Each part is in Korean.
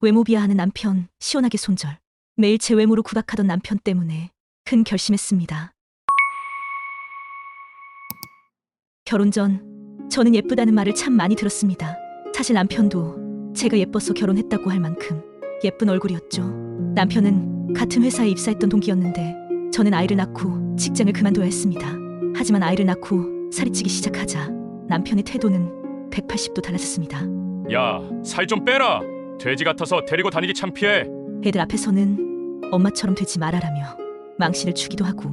외모 비하하는 남편, 시원하게 손절. 매일 제 외모로 구박하던 남편 때문에 큰 결심했습니다. 결혼 전 저는 예쁘다는 말을 참 많이 들었습니다. 사실 남편도 제가 예뻐서 결혼했다고 할 만큼 예쁜 얼굴이었죠. 남편은 같은 회사에 입사했던 동기였는데 저는 아이를 낳고 직장을 그만둬야 했습니다. 하지만 아이를 낳고 살이 찌기 시작하자 남편의 태도는 180도 달라졌습니다. 야, 살 좀 빼라. 돼지 같아서 데리고 다니기 창피해. 애들 앞에서는 엄마처럼 되지 말아라며 망신을 주기도 하고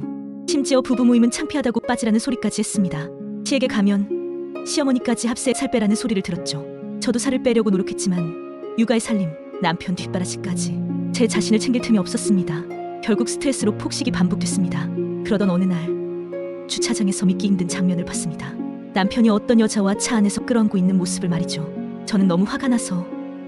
심지어 부부 모임은 창피하다고 빠지라는 소리까지 했습니다. 시에게 가면 시어머니까지 합세에 살 빼라는 소리를 들었죠. 저도 살을 빼려고 노력했지만 육아의 살림, 남편 뒷바라지까지 제 자신을 챙길 틈이 없었습니다. 결국 스트레스로 폭식이 반복됐습니다. 그러던 어느 날 주차장에서 믿기 힘든 장면을 봤습니다. 남편이 어떤 여자와 차 안에서 끌어안고 있는 모습을 말이죠. 저는 너무 화가 나서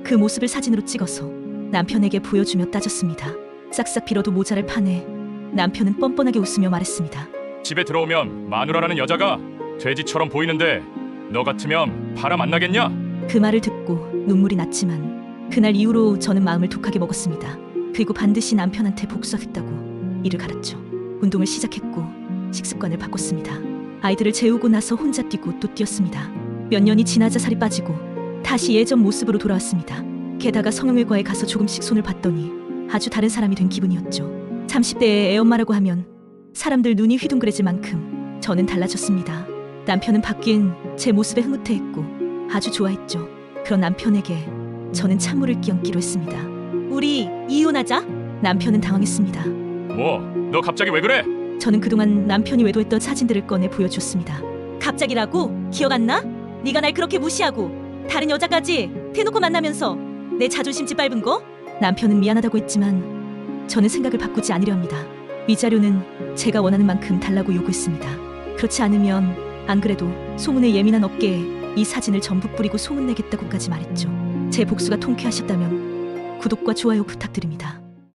그 모습을 사진으로 찍어서 남편에게 보여주며 따졌습니다. 싹싹 빌어도 모자랄 판에 남편은 뻔뻔하게 웃으며 말했습니다. 집에 들어오면 마누라라는 여자가 돼지처럼 보이는데 너 같으면 바람 안 나겠냐? 그 말을 듣고 눈물이 났지만 그날 이후로 저는 마음을 독하게 먹었습니다. 그리고 반드시 남편한테 복수하겠다고 이를 갈았죠. 운동을 시작했고 식습관을 바꿨습니다. 아이들을 재우고 나서 혼자 뛰고 또 뛰었습니다. 몇 년이 지나자 살이 빠지고 다시 예전 모습으로 돌아왔습니다. 게다가 성형외과에 가서 조금씩 손을 봤더니 아주 다른 사람이 된 기분이었죠. 30대의 애엄마라고 하면 사람들 눈이 휘둥그레질 만큼 저는 달라졌습니다. 남편은 바뀐 제 모습에 흐뭇해했고 아주 좋아했죠. 그런 남편에게 저는 찬물을 끼얹기로 했습니다. 우리 이혼하자. 남편은 당황했습니다. 뭐, 너 갑자기 왜 그래? 저는 그동안 남편이 외도했던 사진들을 꺼내 보여줬습니다. 갑자기라고? 기억 안 나? 네가 날 그렇게 무시하고 다른 여자까지 대놓고 만나면서 내 자존심 짓밟은 거? 남편은 미안하다고 했지만 저는 생각을 바꾸지 않으려 합니다. 위자료는 제가 원하는 만큼 달라고 요구했습니다. 그렇지 않으면 안 그래도 소문에 예민한 업계에 이 사진을 전부 뿌리고 소문내겠다고까지 말했죠. 제 복수가 통쾌하셨다면 구독과 좋아요 부탁드립니다.